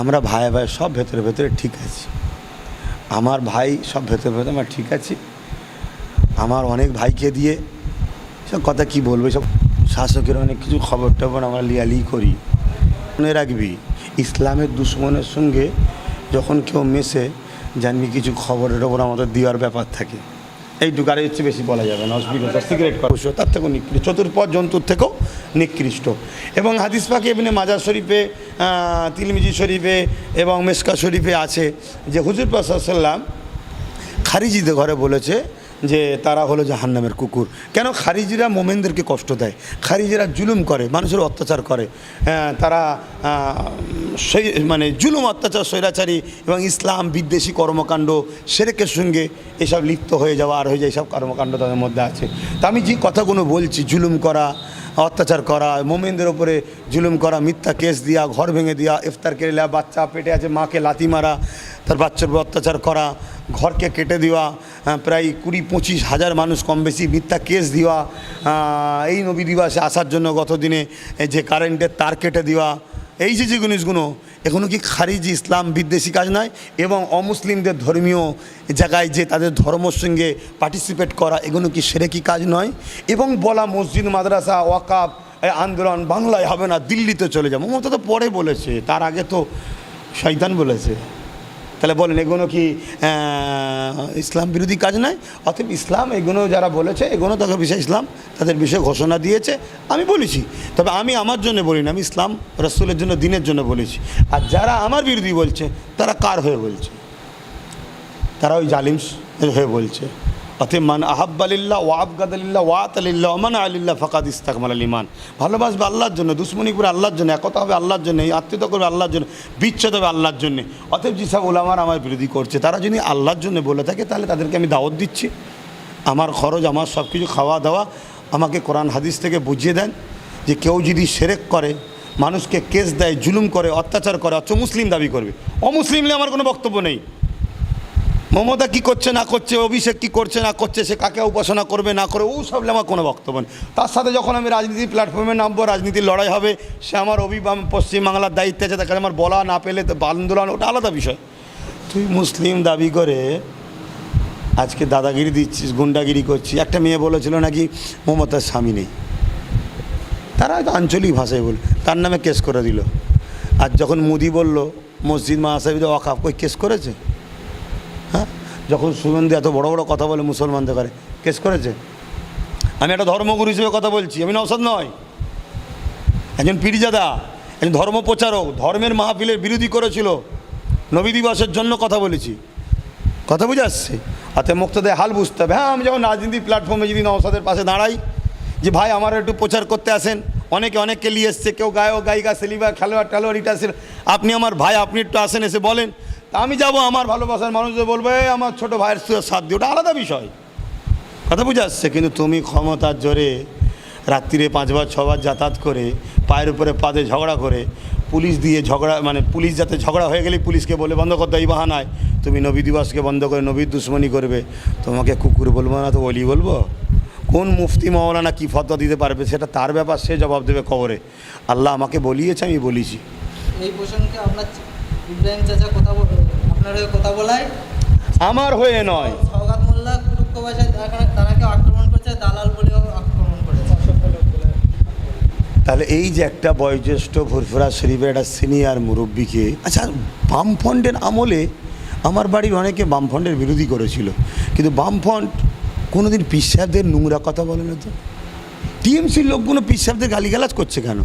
আমরা ভাই ভাই সব ভেতরে ভেতরে ঠিক আছি। আমার ভাই সব ভেতরে ভেতরে আমার ঠিক আছি। আমার অনেক ভাইকে দিয়ে সব কথা কি বলব, সব শাসকের অনেক কিছু খবর টবর আমরা লিয়ালি করি। মনে রাখবি, ইসলামের দুশ্মনের সঙ্গে যখন কেউ মেশে, জানবি কিছু খবরের ওপর আমাদের দেওয়ার ব্যাপার থাকে। এইটুকু দু এর চেয়ে বেশি বলা যাবে না অসুবিধা সিগারেট করা। তার থেকেও নিকৃষ্ট, চতুর্পদ জন্তুর থেকেও নিকৃষ্ট। এবং হাদিস পাকে এমনি মাজার শরীফে তিলমিজি শরীফে এবং মেসকা শরীফে আছে যে হুজুর পাশাল্লাম খারিজিদের ঘরে বলেছে যে তারা হলো জাহান্নামের কুকুর। কেন খারিজিরা মোমেনদেরকে কষ্ট দেয়? খারিজিরা জুলুম করে মানুষের অত্যাচার করে। হ্যাঁ, তারা আহ, সৈ- মানে জুলুম অত্যাচার স্বৈরাচারী এবং ইসলাম বিদ্বেষী কর্মকাণ্ড সেরেকের সঙ্গে এসব লিপ্ত হয়ে যাওয়া আর হয়ে যায় এসব কর্মকাণ্ড তাদের মধ্যে আছে। তা আমি যে কথাগুলো বলছি জুলুম করা অত্যাচার করা মোমেনদের ওপরে জুলুম করা মিথ্যা কেস দিয়া ঘর ভেঙে দেওয়া ইফতার কেড়ে বাচ্চা পেটে আছে মাকে লাথি মারা তার বাচ্চার উপর অত্যাচার করা ঘরকে কেটে দেওয়া প্রায় কুড়ি পঁচিশ হাজার মানুষ কম বেশি মিথ্যা কেস দেওয়া এই নবী দিবসে আসার জন্য গত দিনে যে কারেন্টের তার কেটে দেওয়া, এই যে যে জিনিসগুলো এগুলো কি খারিজি ইসলাম বিদ্বেষী কাজ নয়? এবং অমুসলিমদের ধর্মীয় জায়গায় যে তাদের ধর্মর সঙ্গে পার্টিসিপেট করা, এগুলো কি সেরে কি কাজ নয়? এবং বলা মসজিদ, মাদ্রাসা ওয়াকাপ আন্দোলন বাংলায় হবে না, দিল্লিতে চলে যাব। মমতা তো পরে বলেছে, তার আগে তো শয়তান বলেছে। তাহলে বলেন এগুলো কি ইসলাম বিরোধী কাজ নয়? অতএব ইসলাম এগুলো যারা বলেছে এগুলো তাদের বিষয়ে ইসলাম, তাদের বিষয়ে ঘোষণা দিয়েছে, আমি বলেছি। তবে আমি আমার জন্য বলি না, আমি ইসলাম রসুলের জন্য, দিনের জন্য বলেছি। আর যারা আমার বিরোধী বলছে, তারা কার হয়ে বলছে? তারা ওই জালিমস হয়ে বলছে। অতএব মান আহাব্বালিল্লাহ ওয়া আবগাদালিল্লাহ ওয়া তালিল্লাহ ওমান আলিল্লাহ ফাকাদ ইস্তাকমাল ইমান ভালোবাসবে আল্লাহর জন্য, দুশ্মনী করে আল্লাহর জন্য, একতা হবে আল্লাহর জন্য, আত্মীয়তা করবে আল্লাহর জন্য, বিচ্ছেদ হবে আল্লাহর জন্য। অতএব যেসব ওলামার আমার বিরোধী করছে। তারা যদি আল্লাহর জন্য বলে থাকে, তাহলে তাদেরকে আমি দাওয়াত দিচ্ছি। আমার খরচ, আমার সব কিছু খাওয়া দাওয়া আমাকে কোরআন হাদিস থেকে বুঝিয়ে দেন যে কেউ যদি সেরেক করে, মানুষকে কেস দেয়, জুলুম করে, অত্যাচার করে, অথচ মুসলিম দাবি করবে। অমুসলিমলে আমার কোনো বক্তব্য নেই। মমতা কি করছে, না করছে, অভিষেক কি করছে, না করছে, সে কাকে উপাসনা করবে, না করে ও সব আমার কোনো বক্তব্য নেই। তার সাথে যখন আমি রাজনীতির প্ল্যাটফর্মে নামবো, রাজনীতির লড়াই হবে, সে আমার অভিবাম পশ্চিমবাংলার দায়িত্বে আছে, তাকে আমার বলা না পেলে তো আন্দোলন, ওটা আলাদা বিষয়। তুই মুসলিম দাবি করে আজকে দাদাগিরি দিচ্ছিস, গুন্ডাগিরি করছিস, একটা মেয়ে বলেছিল নাকি মমতার স্বামী নেই। তারা হয়তো আঞ্চলিক ভাষায় বল, তার নামে কেস করে দিল। আর যখন মোদি বলল, মসজিদ মাসাবিদে অকাপ কই কেস করেছে? যখন সুগন্ধি এত বড় বড় কথা বলে মুসলমানদের করে কেস করেছে? আমি একটা ধর্মগুরু হিসেবে কথা বলছি, আমি নওসাদ নয়। একজন পীরজাদা, একজন ধর্ম প্রচারক, ধর্মের মাহফিলের বিরোধী করেছিল, নবী দিবসের জন্য কথা বলেছি। কথা বুঝে আসছে? হাতে মুক্তদের হাল বুঝতে হবে। হ্যাঁ আমি যখন রাজনীতি প্ল্যাটফর্মে যদি নওসাদের পাশে দাঁড়াই, যে ভাই আমার একটু প্রচার করতে আসেন, অনেকে অনেককে নিয়ে এসছে, কেউ গায়ক, গায়িকা, সেলিবার, খেলোয়াড় টেলোয়াড় এটা আসে আপনি আমার ভাই, আপনি একটু আসেন, এসে বলেন। তা আমি যাব, আমার ভালোবাসার মানুষদের বলবে আমার ছোট ভাইয়ের সুরের সাথ দিয়ে ওটা আলাদা বিষয়। কথা বুঝে আসছে, কিন্তু তুমি ক্ষমতার জোরে রাত্রিরে পাঁচবার, ছবার যাতায়াত করে, পায়ের উপরে পাদে ঝগড়া করে, পুলিশ দিয়ে ঝগড়া মানে পুলিশ যাতে ঝগড়া হয়ে গেলে পুলিশকে বলে বন্ধ করতে এই বাহানায়। তুমি নবী দিবসকে বন্ধ করে নবীর দুশ্মনী করবে। তোমাকে কুকুর বলব না তো বলি বলব? কোন মুফতি মৌলানা কী ফতোয়া দিতে পারবে? সেটা তার ব্যাপার, সে জবাব দেবে কবরে। আল্লাহ আমাকে বলিয়েছে, আমি বলেছি। এই প্রসঙ্গে আপনার ইব্রাহিম চাচা কথা বল আপনার হয়ে কথা বলায়? আমার হয়ে নয়। সওগাত মোল্লা কুরুক্ষ ভাষায় তারাকে আক্রমণ করছে দালাল বলেও আক্রমণ করেছে। তাহলে এই যে একটা বয়োজ্যেষ্ঠ ভুরফুরা শরীফের একটা সিনিয়র মুরব্বীকে আচ্ছা বামফ্রন্টের আমলে আমার বাড়ির অনেকে বামফ্রন্টের বিরোধী করেছিল। কিন্তু বামফ্রন্ট কোনোদিন পীর সাহেবদের নোংরা কথা বলে না তো? টিএমসির লোকগুলো পীর সাহেবদের গালিগালাজ করছে কেন?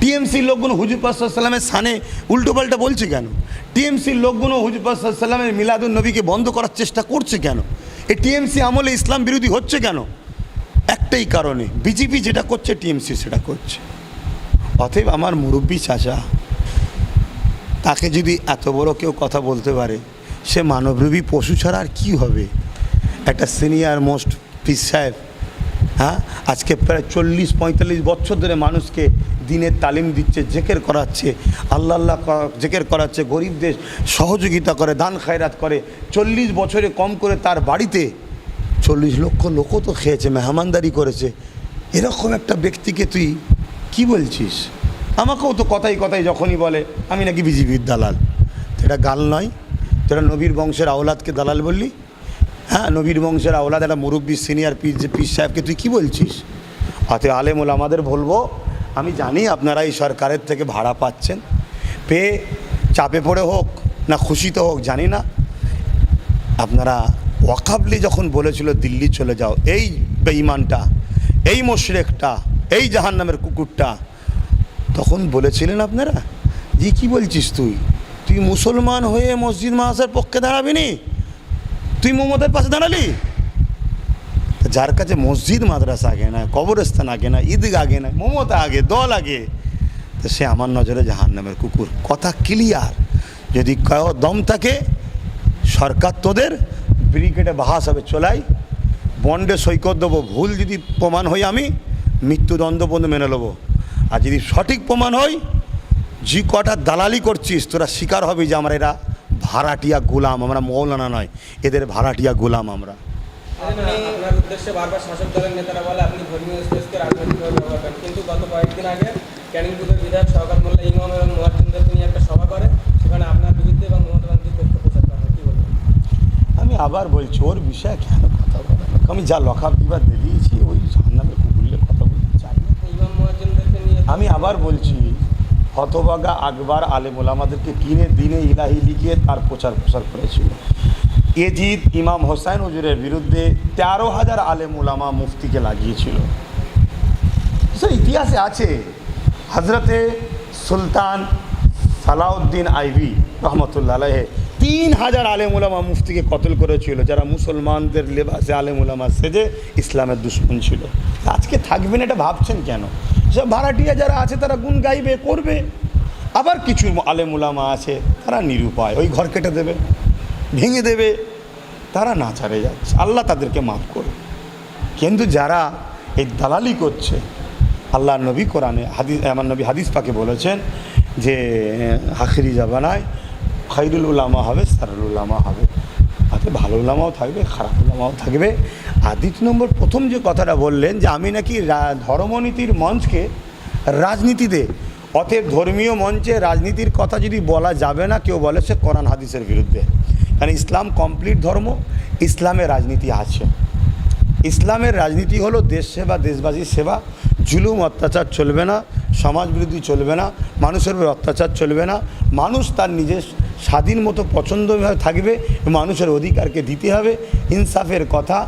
টিএমসির লোকগুলো হুজুর পাসাল্লামের সানে উল্টোপাল্টা বলছে কেন? টিএমসির লোকগুলো হুজুর পাসাল্লামের মিলাদুল নবীকে বন্ধ করার চেষ্টা করছে কেন? এই টিএমসি আমলে ইসলাম বিরোধী হচ্ছে কেন? একটাই কারণে, বিজেপি যেটা করছে, টিএমসি সেটা করছে। অতএব আমার মুরব্বী চাচা, তাকে যদি এত বড় কেউ কথা বলতে পারে, সে মানবরূপী পশু ছাড়া আর কী হবে? একটা সিনিয়র মোস্ট পিস সাহেব হ্যাঁ? আজকে প্রায় চল্লিশ পঁয়তাল্লিশ বছর ধরে মানুষকে দিনের তালিম দিচ্ছে, জেকের করাচ্ছে, আল্লাহ আল্লাহ জেকের করাচ্ছে গরিবদের সহযোগিতা করে, দান খায়রাত করে, চল্লিশ বছরে কম করে তার বাড়িতে চল্লিশ লক্ষ লোকও তো খেয়েছে, মেহমানদারি করেছে। এরকম একটা ব্যক্তিকে তুই কি বলছিস? আমাকেও তো কথাই কথাই যখনই বলে, আমি নাকি বিজেপির দালাল। এটা গাল নয় তোরা নবীর বংশের আওলাদকে দালাল বললি? হ্যাঁ নবীর বংশের আওলাদ, একটা মুরব্বী সিনিয়র যে পীর সাহেবকে তুই কী বলছিস? অতএব আলেমুল আমাদের বলব আমি জানি আপনারা এই সরকারের থেকে ভাড়া পাচ্ছেন। পেয়ে চাপে পড়ে হোক, না খুশিতে হোক, জানি না। আপনারা ওয়াকাবলি যখন বলেছিল দিল্লি চলে যাও, এই বেঈমানটা, এই মোশরেকটা, এই জাহান নামের কুকুরটা, তখন বলেছিলেন আপনারা যে কি বলছিস তুই? তুই মুসলমান হয়ে মসজিদ মাহাসের পক্ষে দাঁড়াবি নি? তুই মোহাম্মদের পাশে দাঁড়ালি? যার কাছে মসজিদ মাদ্রাসা আগে না কবরস্থান আগে না ঈদগাহ আগে না মমতা আগে দল আগে তো সে আমার নজরে জাহান নামের কুকুর কথা ক্লিয়ার যদি কয় দম থাকে সরকার তোদের ব্রিগেডে বাহাস হবে চলাই বন্ডে সৈকত দেবো ভুল যদি প্রমাণ হই আমি মৃত্যুদণ্ড পর্যন্ত মেনে নেব আর যদি সঠিক প্রমাণ হয় যে কটা দালালি করছিস তোরা শিকার হবি যে আমরা এরা ভাড়াটিয়া গোলাম আমরা মৌলানা নয় এদের ভাড়াটিয়া গোলাম আমরা আপনি- আপনার উদ্দেশ্যে বারবার শাসক দলের নেতারা বলে আপনি ধর্মীয় স্পেসকে রাজনৈতিকভাবে ব্যবহার করেন। কিন্তু গত কয়েকদিন আগে ক্যানিং বুথের বিধায়ক শওকাত মোল্লা ইমাম এবং মোয়াজ্জিনদেরকে নিয়ে একটা সভা করে সেখানে আপনার বিরুদ্ধে এবং মমতা ব্যানার্জির পক্ষ প্রচার করা হয়। কি বলবেন? আমি আবার বলছি ওর বিষয়ে কেন কথা বলা আমি যা লখাব দিবার দিয়েছি ওই জাহান্নামের কুকুরলে কথা বলতে চাই ইমাম মোয়াজ্জিনদেরকে নিয়ে আমি আবার বলছি হতবাগা আকবর আলেমুল আমাদেরকে কিনে দিনে ইলাহি লিখিয়ে তার প্রচার প্রসার করেছিল। এজিদ ইমাম হোসাইন হুজুরের বিরুদ্ধে তেরো হাজার আলেম উলামা মুফতিকে লাগিয়েছিল। সে ইতিহাসে আছে। হজরতে সুলতান সালাউদ্দিন আইবি রহমতুল্লাহ আলহে তিন হাজার আলেম উলামা মুফতিকে কতল করেছিল, যারা মুসলমানদের লেবাসে আলেম উলামা সেজে ইসলামের দুশ্মন ছিল। আজকে থাকবেন এটা ভাবছেন কেন? সব ভাড়াটিয়া যারা আছে তারা গুণ গাইবে, করবে। আবার কিছু আলেম উলামা আছে, তারা নিরুপায়, ওই ঘর কেটে দেবে। ভেঙে দেবে, তারা না ছাড়ে যাচ্ছে। আল্লাহ তাদেরকে মাফ করবে কিন্তু যারা এই দালালি করছে আল্লাহ নবী কোরআনে হাদিস, আমার নবী হাদিস পাকে বলেছেন যে হাখিরি জাবানায় খাইরুল উলামা হবে, সারুল উলামা হবে। তাতে ভালো উলামাও থাকবে, খারাপ উলামাও থাকবে। আর দ্বিতীয় নম্বর, প্রথম যে কথাটা বললেন যে, আমি নাকি ধর্মনীতির মঞ্চকে রাজনীতিতে অতএব ধর্মীয় মঞ্চে রাজনীতির কথা যদি বলা যাবে না, কেউ বলে সে কোরআন, হাদিসের বিরুদ্ধে। কারণ ইসলাম কমপ্লিট ধর্ম, ইসলামের রাজনীতি আছে। ইসলামের রাজনীতি হলো দেশ সেবা দেশবাসীর সেবা। জুলুম, অত্যাচার চলবে না, সমাজ বিরোধী চলবে না, মানুষের উপর অত্যাচার চলবে না। মানুষ তার নিজের স্বাধীন মতো পছন্দভাবে থাকবে, মানুষের অধিকারকে দিতে হবে, ইনসাফের কথা,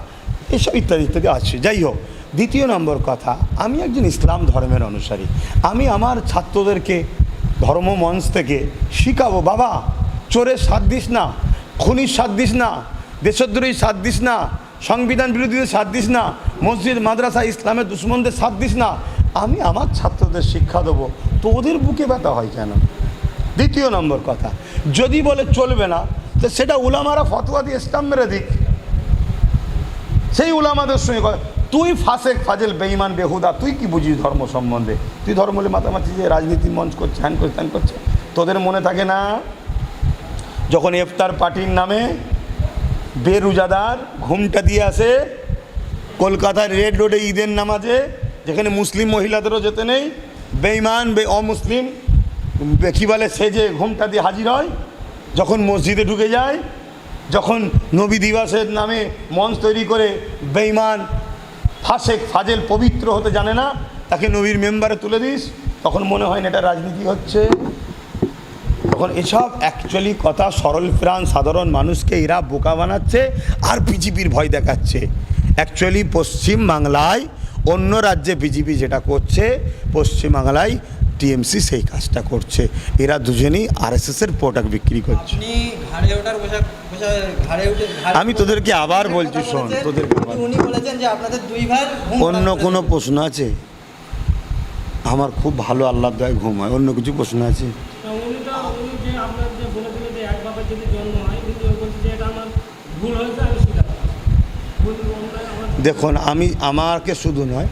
এসব ইত্যাদি ইত্যাদি আছে। যাই হোক, দ্বিতীয় নম্বর কথা, আমি একজন ইসলাম ধর্মের অনুসারী। আমি আমার ছাত্রদেরকে ধর্ম মঞ্চ থেকে শিখাবো, বাবা, চোরের সাথ দিস না। খুনির সাথ দিস না দেশদ্রোহী সাথ দিস না, সংবিধান বিরোধীদের সাথ দিস না, মসজিদ, মাদ্রাসা, ইসলামের দুশ্মনদের সাথ দিস না, আমি আমার ছাত্রদের শিক্ষা দেবো। তো ওদের বুকে ব্যথা হয় কেন? দ্বিতীয় নম্বর কথা, যদি বলে চলবে না, তো সেটা উলামারা ফতোয়া দিয়ে স্টাম্প মেরে দিক। সেই উলামাদের সঙ্গে তুই ফাসেক, ফাজেল, বেঈমান, বেহুদা, তুই কি বুঝিস ধর্ম সম্বন্ধে? তুই ধর্ম বলে মাতামাতি যে রাজনীতি মঞ্চ করছে, হ্যান করছে হ্যান করছে? তোদের মনে থাকে না? যখন ইফতার পার্টির নামে বেরুজাদার ঘুমটা দিয়ে আসে, কলকাতার রেড রোডে ঈদের নামাজে, যেখানে মুসলিম মহিলাদেরও যেতে নেই, বেঈমান, বে অমুসলিম, কী বলে, সেজে ঘুমটা দিয়ে হাজির হয়, যখন মসজিদে ঢুকে যায়, যখন নবী দিবসের নামে মঞ্চ তৈরি করে বেঈমান ফাসেক, ফাজেল পবিত্র হতে জানে না, তাকে নবীর মেম্বারে তুলে দিস, তখন মনে হয় না এটা রাজনীতি হচ্ছে। তখন এসব অ্যাকচুয়ালি কথা সরল প্রাণ সাধারণ মানুষকে এরা বোকা বানাচ্ছে আর বিজেপির ভয় দেখাচ্ছে। অ্যাকচুয়ালি পশ্চিম বাংলায় অন্য রাজ্যে বিজেপি যেটা করছে পশ্চিম বাংলায় টিএমসি সেই কাজটা করছে। এরা দুজনেই আরএসএসের প্রোডাক্ট বিক্রি করছে। আমি তোদেরকে আবার বলছি, শোন, ঘুম অন্য কোনো প্রশ্ন আছে? আমার খুব ভালো আল্লাহর দয় ঘুম হয় অন্য কিছু প্রশ্ন আছে তা উনি তো উনি যে আপনার যে বলে দিলে যে এক বাপের যদি জন্ম হয় কিন্তু ও বলছে যে এটা আমার ভুল হয়েছে আমি স্বীকার করছি। ভুল অন্যায় আমার দেখুন, আমি আমাকে শুধু নয়,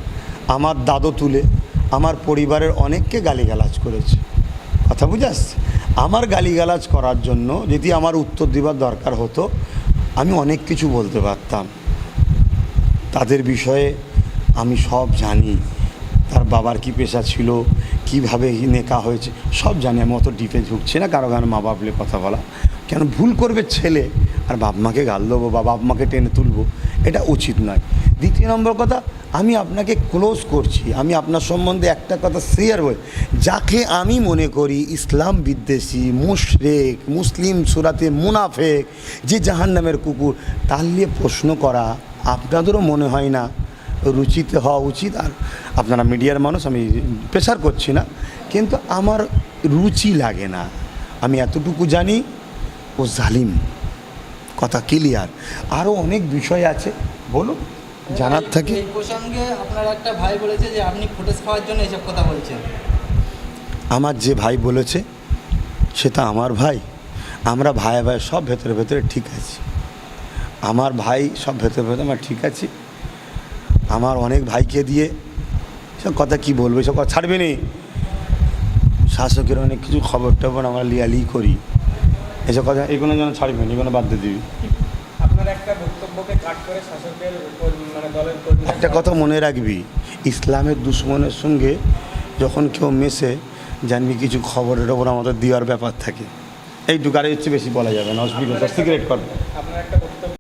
আমার দাদু তুলে আমার পরিবারের অনেককে গালিগালাজ করেছে। কথা বুঝে আসছে? আমার গালিগালাজ করার জন্য যদি আমার উত্তর দেওয়ার দরকার হতো, আমি অনেক কিছু বলতে পারতাম। তাদের বিষয়ে আমি সব জানি। তার বাবার কি পেশা ছিল, কীভাবে নেকা হয়েছে, সব জানি। আমি অত ডিপে ঝুঁকছি না, কারও কারও মা বাপলে কথা বলা। কেন ভুল করবে ছেলে? আর বাপ মাকে গাল দেবো বা বাপ মাকে টেনে তুলবো, এটা উচিত নয়। দ্বিতীয় নম্বর কথা, আমি আপনাকে ক্লোজ করছি। আমি আপনার সম্বন্ধে একটা কথা শেয়ার বল। যাকে আমি মনে করি ইসলাম বিদ্বেষী, মুশরেক, মুসলিম সুরাতে মুনাফেক, যে জাহান নামের কুকুর, তার নিয়ে প্রশ্ন করা আপনাদেরও মনে হয় না। রুচিতে হওয়া উচিত। আর আপনারা মিডিয়ার মানুষ, আমি প্রেশার করছি না। কিন্তু আমার রুচি লাগে না। আমি এতটুকু জানি ও জালিম। কথা ক্লিয়ার আরও অনেক বিষয় আছে বলুন জানার থাকে। এই প্রসঙ্গে আপনার একটা ভাই বলেছে যে আপনি ফুটেজ খাওয়ার জন্য এইসব কথা বলছেন। আমার যে ভাই বলেছে সেটা আমার ভাই। আমরা ভাই ভাই সব ভেতরে ভেতরে ঠিক আছি। আমার ভাই সব ভেতরে ভেতরে আমার ঠিক আছি। আমার অনেক ভাইকে দিয়ে সব কথা কি বলব সব কথা ছাড়বে নি। শাসকের অনেক কিছু খবর টবর আমরা লিয়ালি করি। এসব কথা? এগুলো যেন ছাড়বে না এগুলো বাদ দিয়ে দিবি। একটা মানে একটা কথা মনে রাখবি ইসলামের দুশ্মনের সঙ্গে যখন কেউ মেশে জানবি কিছু খবরের ওপর আমাদের দেওয়ার ব্যাপার থাকে। এই আর হচ্ছে চেয়ে বেশি বলা যাবে না অসুবিধা সিগারেট করবে আপনার একটা বক্তব্য